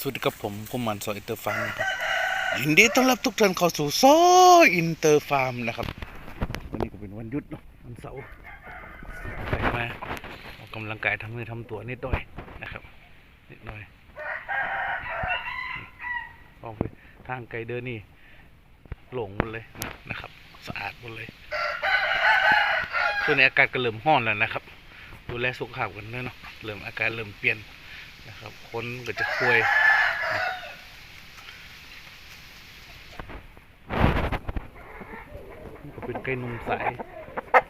สวัสดีครับผมผมมันซอยอินเตอร์ฟาร์มครับยินดีต้อนรับทุกท่านเข้าสู่ซออินเตอร์ฟาร์มนะครับ วันนี้ก็เป็นวันหยุดเนาะวันเสาร์ไปมาออกกำลังกายทำมือทำตัวนิดหน่อยนะครับนิดหน่อยออกไปทางไกลเดินนี่หลงหมดเลยนะนะครับ สะอาดหมดเลยช่วงนี้อากาศก็เริ่มร้อนแล้วนะครับ ดูแลสุขภาพกันด้วยเนาะเริ่มอาการเริ่มเปลี่ยนนะครับ คนก็จะคุย ก็เป็นไก่นุ่มสาย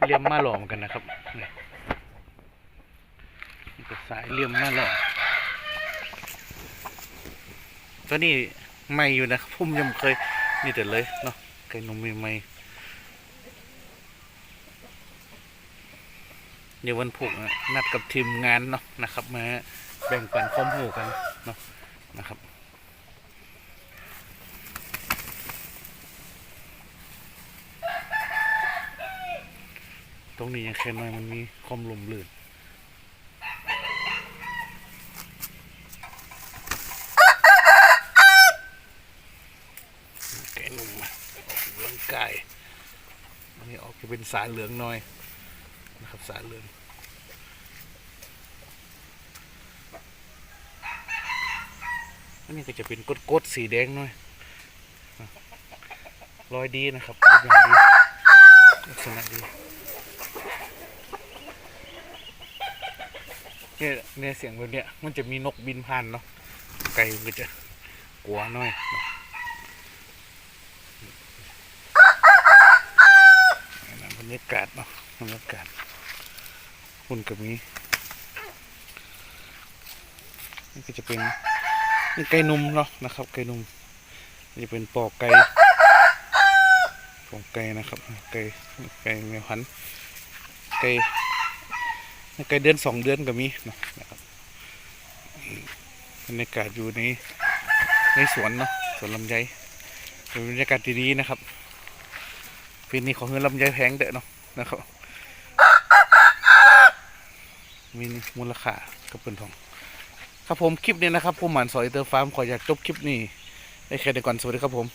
เลี่ยมมาหล่อเหมือนกันนะครับนี่นี่ก็สายเลี่ยมมาหล่อตัวนี้ใหม่อยู่นะครับผมยังไม่เคยนี่แต่เลยเนาะไก่นุ่มใหม่ๆเดี๋ยววันพุธนัดกับทีมงานเนาะนะครับ มาแบ่งปันความรู้กันเนาะนะครับ ตรงนี้ยังแค่น้อยมันมีความลมลื่นแกนุ่มออกกำลังกายอันนี้ออกจะเป็นสายเหลืองหน่อยนะครับสายเหลืองอันนี้ก็จะเป็นกดๆสีแดงหน่อยรอยดีนะครับรูปอย่างดีลักษณะดี เนี่ยเนี่ยเสียงแบบเนี้ยมันจะมีนกบินผ่านเนาะไก่มันก็จะกลัวหน่อยนาะอันนั้นบรรยากาศเนาะบรรยากาศคุณกับมีนี่ก็จะเป็นนี่ไก่นุ่มเนาะนะครับ ไก่นุ่มนี่เป็นปอกไก่ปอกไก่นะครับไก่ไก่แมวพันไก่ ไก่เดือนสองเดือนก็มีนาะครับบรรยากาศอยู่ในในสวนเนาะสวนลำไยเป็นบรรยากาศดีๆนะครับปีนี้ของเงินลำไยแพงเด้อเนาะนะครับมีมูลค่าก็เป็นทอง ครับผมคลิปนี้นะครับผมหมันสอยเตอร์ฟาร์มขออยากจบคลิปนี้ได้แค่นี้ก่อนสวัสดีครับผม